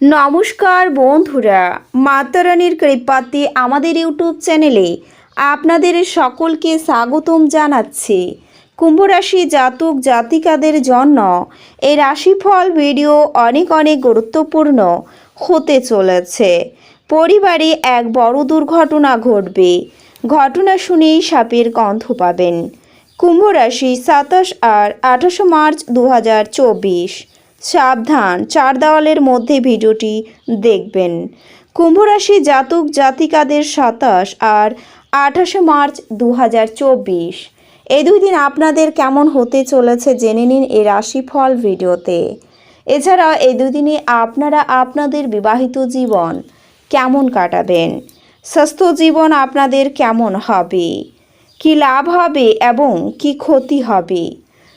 নমস্কার বন্ধুরা মাতারানির কৃপাতে আমাদের ইউটিউব চ্যানেলে আপনাদের সকলকে স্বাগতম জানাচ্ছি। কুম্ভরাশি জাতক জাতিকাদের জন্য এই রাশিফল ভিডিও অনেক অনেক গুরুত্বপূর্ণ হতে চলেছে। পরিবারে এক বড় দুর্ঘটনা ঘটবে। ঘটনা শুনেই সাপের গন্ধ পাবেন। কুম্ভ রাশি সাতাশ আর আঠাশে মার্চ দু হাজার চব্বিশ। সাবধান, চার দেওয়ালের মধ্যে ভিডিওটি দেখবেন। কুম্ভরাশি জাতক জাতিকাদের সাতাশ আর আঠাশে মার্চ দু হাজার চব্বিশ। এই দুই দিন আপনাদের কেমন হতে চলেছে জেনে নিন এই রাশিফল ভিডিওতে। এছাড়া এই দুদিনে আপনারা আপনাদের বিবাহিত জীবন কেমন কাটাবেন? স্বাস্থ্য জীবন আপনাদের কেমন হবে? কি লাভ হবে এবং কি ক্ষতি হবে?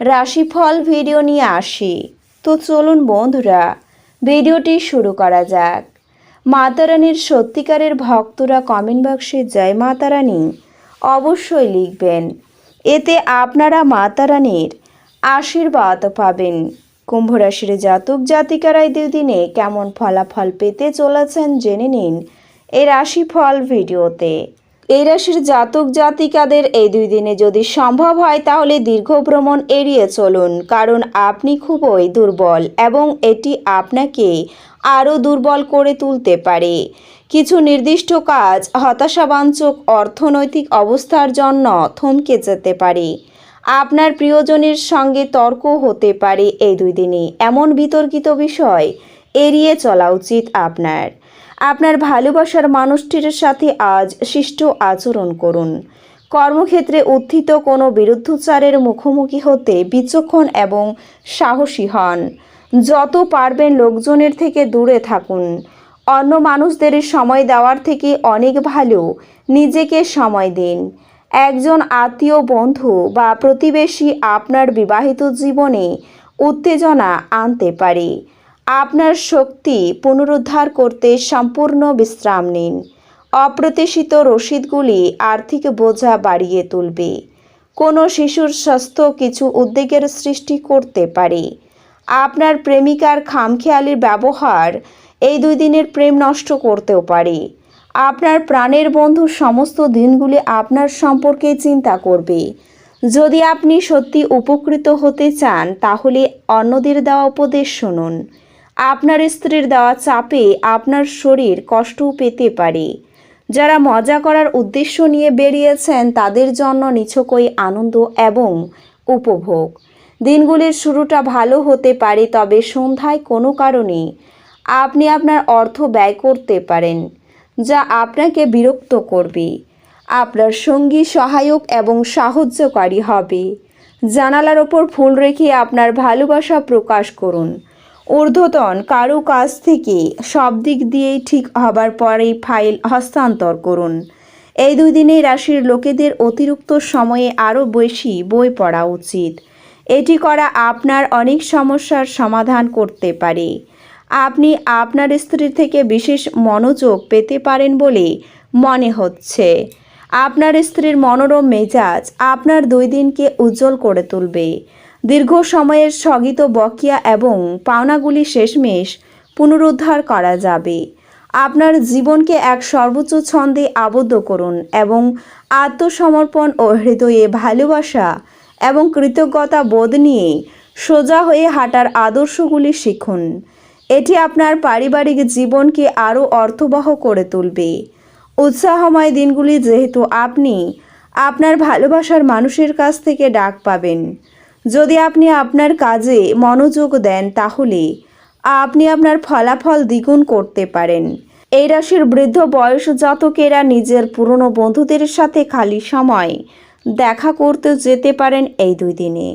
রাশিফল ভিডিও নিয়ে আসি। তো চলুন বন্ধুরা, ভিডিওটি শুরু করা যাক। মাতারানির সত্যিকারের ভক্তরা কমেন্ট বক্সে জয় মাতারানী অবশ্যই লিখবেন। এতে আপনারা মাতারানীর আশীর্বাদ পাবেন। কুম্ভ রাশির জাতক জাতিকারাই দুদিনে কেমন ফলাফল পেতে চলেছেন জেনে নিন এই রাশিফল ভিডিওতে। এই রাশির জাতক জাতিকাদের এই দুই দিনে যদি সম্ভব হয়, তাহলে দীর্ঘ ভ্রমণ এড়িয়ে চলুন, কারণ আপনি খুবই দুর্বল এবং এটি আপনাকে আরও দুর্বল করে তুলতে পারে। কিছু নির্দিষ্ট কাজ হতাশাবাঞ্চক অর্থনৈতিক অবস্থার জন্য থমকে যেতে পারে। আপনার প্রিয়জনের সঙ্গে তর্ক হতে পারে এই দুই দিনে। এমন বিতর্কিত বিষয় এড়িয়ে চলা উচিত আপনার। আপনার ভালোবাসার মানুষটির সাথে আজ শিষ্ট আচরণ করুন। কর্মক্ষেত্রে উত্থিত কোনো বিরুদ্ধচারের মুখোমুখি হতে বিচক্ষণ এবং সাহসী হন। যত পারবেন লোকজনের থেকে দূরে থাকুন। অন্য মানুষদের সময় দেওয়ার থেকে অনেক ভালো। নিজেকে সময় দিন। একজন আত্মীয় বন্ধু বা প্রতিবেশী আপনার বিবাহিত জীবনে উত্তেজনা আনতে পারে। আপনার শক্তি পুনরুদ্ধার করতে সম্পূর্ণ বিশ্রাম নিন। অপ্রত্যাশিত রসিদগুলি আর্থিক বোঝা বাড়িয়ে তুলবে। কোনো শিশুর স্বাস্থ্য কিছু উদ্বেগের সৃষ্টি করতে পারে। আপনার প্রেমিকার খামখেয়ালির ব্যবহার এই দুই দিনের প্রেম নষ্ট করতেও পারে। আপনার প্রাণের বন্ধু সমস্ত দিনগুলি আপনার সম্পর্কে চিন্তা করবে। যদি আপনি সত্যি উপকৃত হতে চান, তাহলে অন্যদের দেওয়া উপদেশ শুনুন। আপনার স্ত্রীর দেওয়া চাপে আপনার শরীর কষ্টও পেতে পারে। যারা মজা করার উদ্দেশ্য নিয়ে বেরিয়েছেন, তাদের জন্য নিছকই আনন্দ এবং উপভোগ। দিনগুলির শুরুটা ভালো হতে পারে, তবে সন্ধ্যায় কোনো কারণে আপনি আপনার অর্থ ব্যয় করতে পারেন, যা আপনাকে বিরক্ত করবে। আপনার সঙ্গী সহায়ক এবং সাহায্যকারী হবে। জানালার ওপর ফুল রেখে আপনার ভালোবাসা প্রকাশ করুন। ঊর্ধ্বতন কারও কাছ থেকে সব দিক দিয়েই ঠিক হবার পরেই ফাইল হস্তান্তর করুন। এই দুই দিনে রাশির লোকেদের অতিরিক্ত সময়ে আরও বেশি বই পড়া উচিত। এটি করা আপনার অনেক সমস্যার সমাধান করতে পারে। আপনি আপনার স্ত্রীর থেকে বিশেষ মনোযোগ পেতে পারেন বলে মনে হচ্ছে। আপনার স্ত্রীর মনোরম মেজাজ আপনার দুই দিনকে উজ্জ্বল করে তুলবে। দীর্ঘ সময়ের স্থগিত বকেয়া এবং পাওনাগুলি শেষমেশ পুনরুদ্ধার করা যাবে। আপনার জীবনকে এক সর্বোচ্চ ছন্দে আবদ্ধ করুন এবং আত্মসমর্পণ ও হৃদয়ে ভালোবাসা এবং কৃতজ্ঞতা বোধ নিয়ে সোজা হয়ে হাঁটার আদর্শগুলি শিখুন। এটি আপনার পারিবারিক জীবনকে আরও অর্থবহ করে তুলবে। উৎসাহময় দিনগুলি যেহেতু আপনি আপনার ভালোবাসার মানুষের কাছ থেকে ডাক পাবেন। যদি আপনি আপনার কাজে মনোযোগ দেন তাহলে আপনি আপনার ফলাফল দ্বিগুণ করতে পারেন। এই রাশির বৃদ্ধ বয়স জাতকেরা নিজের পুরনো বন্ধুদের সাথে খালি সময় দেখা করতে যেতে পারেন এই দুই দিনে।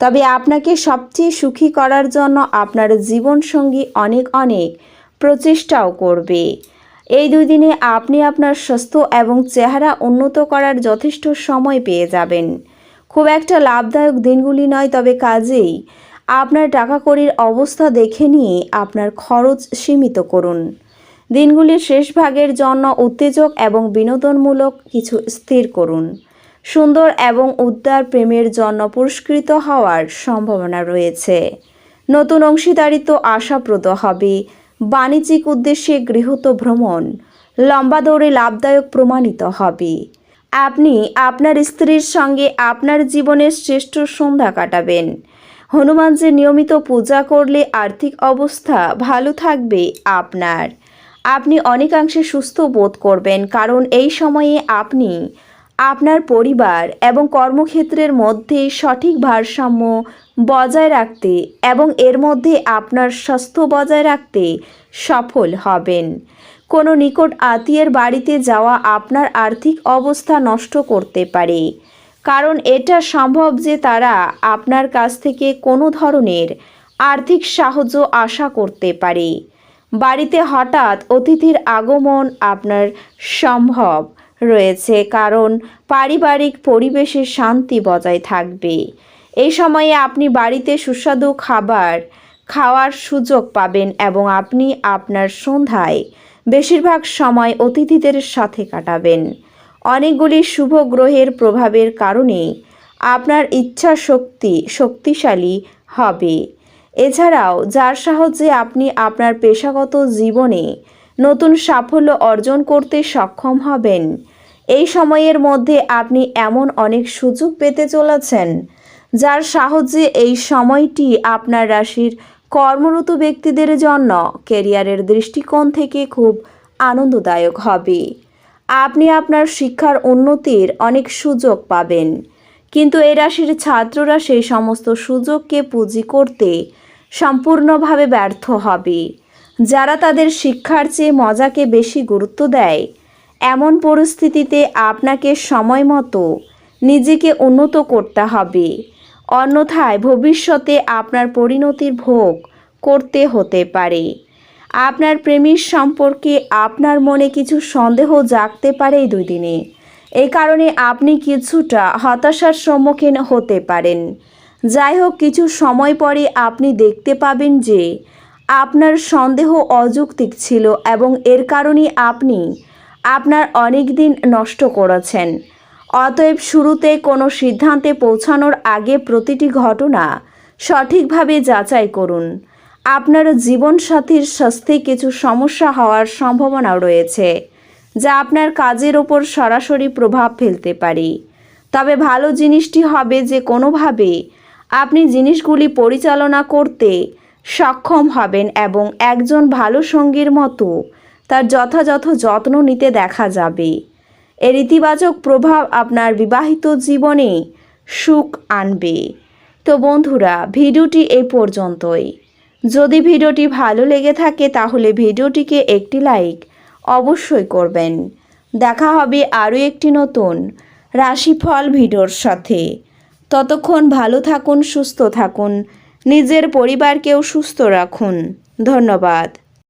তবে আপনাকে সবচেয়ে সুখী করার জন্য আপনার জীবনসঙ্গী অনেক অনেক প্রচেষ্টাও করবে। এই দুই দিনে আপনি আপনার স্বাস্থ্য এবং চেহারা উন্নত করার যথেষ্ট সময় পেয়ে যাবেন। খুব একটা লাভদায়ক দিনগুলি নয়, তবে কাজেই আপনার টাকা কড়ির অবস্থা দেখে নিয়ে আপনার খরচ সীমিত করুন। দিনগুলির শেষ ভাগের জন্য উত্তেজক এবং বিনোদনমূলক কিছু স্থির করুন। সুন্দর এবং উদ্দার প্রেমের জন্য পুরস্কৃত হওয়ার সম্ভাবনা রয়েছে। নতুন অংশীদারিত্ব আশাপ্রদ হবে। বাণিজ্যিক উদ্দেশ্যে গৃহত ভ্রমণ লম্বা দৌড়ে লাভদায়ক প্রমাণিত হবে। আপনি আপনার স্ত্রীর সঙ্গে আপনার জীবনের শ্রেষ্ঠ সন্ধ্যা কাটাবেন। হনুমানজির নিয়মিত পূজা করলে আর্থিক অবস্থা ভালো থাকবে আপনার। আপনি অনেকাংশে সুস্থ বোধ করবেন, কারণ এই সময়ে আপনি আপনার পরিবার এবং কর্মক্ষেত্রের মধ্যে সঠিক ভারসাম্য বজায় রাখতে এবং এর মধ্যে আপনার স্বাস্থ্য বজায় রাখতে সফল হবেন। কোনো নিকট আত্মীয়ের বাড়িতে যাওয়া আপনার আর্থিক অবস্থা নষ্ট করতে পারে। কারণ এটা সম্ভব যে তারা আপনার কাছ থেকে কোনো ধরনের আর্থিক সাহায্য আশা করতে পারে। বাড়িতে হঠাৎ অতিথির আগমন আপনার সম্ভব রয়েছে, কারণ পারিবারিক পরিবেশে শান্তি বজায় থাকবে। এই সময়ে আপনি বাড়িতে সুস্বাদু খাবার খাওয়ার সুযোগ পাবেন এবং আপনি আপনার সন্ধ্যায় বেশিরভাগ সময় অতিথিদের সাথে কাটাবেন। অনেকগুলি শুভ গ্রহের প্রভাবের কারণে আপনার ইচ্ছা শক্তি শক্তিশালী হবে। এছাড়াও, যার সাহায্যে আপনি আপনার পেশাগত জীবনে নতুন সাফল্য অর্জন করতে সক্ষম হবেন। এই সময়ের মধ্যে আপনি এমন অনেক সুযোগ পেতে চলেছেন, যার সাহায্যে এই সময়টি আপনার রাশির কর্মরত ব্যক্তিদের জন্য কেরিয়ারের দৃষ্টিকোণ থেকে খুব আনন্দদায়ক হবে। আপনি আপনার শিক্ষার উন্নতির অনেক সুযোগ পাবেন। কিন্তু এই রাশির ছাত্ররা সেই সমস্ত সুযোগকে পুঁজি করতে সম্পূর্ণভাবে ব্যর্থ হবে। যারা তাদের শিক্ষার চেয়ে মজাকে বেশি গুরুত্ব দেয়, এমন পরিস্থিতিতে আপনাকে সময় মতো নিজেকে উন্নত করতে হবে। অন্যথায় ভবিষ্যতে আপনার পরিণতির ভোগ করতে হতে পারে। আপনার প্রেমিক সম্পর্কে আপনার মনে কিছু সন্দেহ জাগতে পারে এই দুই দিনে। এই কারণে আপনি কিছুটা হতাশার সম্মুখীন হতে পারেন। যাই হোক, কিছু সময় পরে আপনি দেখতে পাবেন যে আপনার সন্দেহ অযৌক্তিক ছিল এবং এর কারণে আপনি আপনার অনেক দিন নষ্ট করেছেন। অতএব শুরুতে কোনো সিদ্ধান্তে পৌঁছানোর আগে প্রতিটি ঘটনা সঠিকভাবে যাচাই করুন। আপনার জীবনসাথীর স্বাস্থ্যে কিছু সমস্যা হওয়ার সম্ভাবনা রয়েছে, যা আপনার কাজের ওপর সরাসরি প্রভাব ফেলতে পারে। তবে ভালো জিনিসটি হবে যে কোনোভাবে আপনি জিনিসগুলি পরিচালনা করতে সক্ষম হবেন এবং একজন ভালো সঙ্গীর মতো তার যথাযথ যত্ন নিতে দেখা যাবে। এর ইতিবাচক প্রভাব আপনার বিবাহিত জীবনে সুখ আনবে। তো বন্ধুরা, ভিডিওটি এই পর্যন্তই। যদি ভিডিওটি ভালো লেগে থাকে, তাহলে ভিডিওটিকে একটি লাইক অবশ্যই করবেন। দেখা হবে আরও একটি নতুন রাশিফল ভিডিওর সাথে। ততক্ষণ ভালো থাকুন, সুস্থ থাকুন, নিজের পরিবারকেও সুস্থ রাখুন। ধন্যবাদ।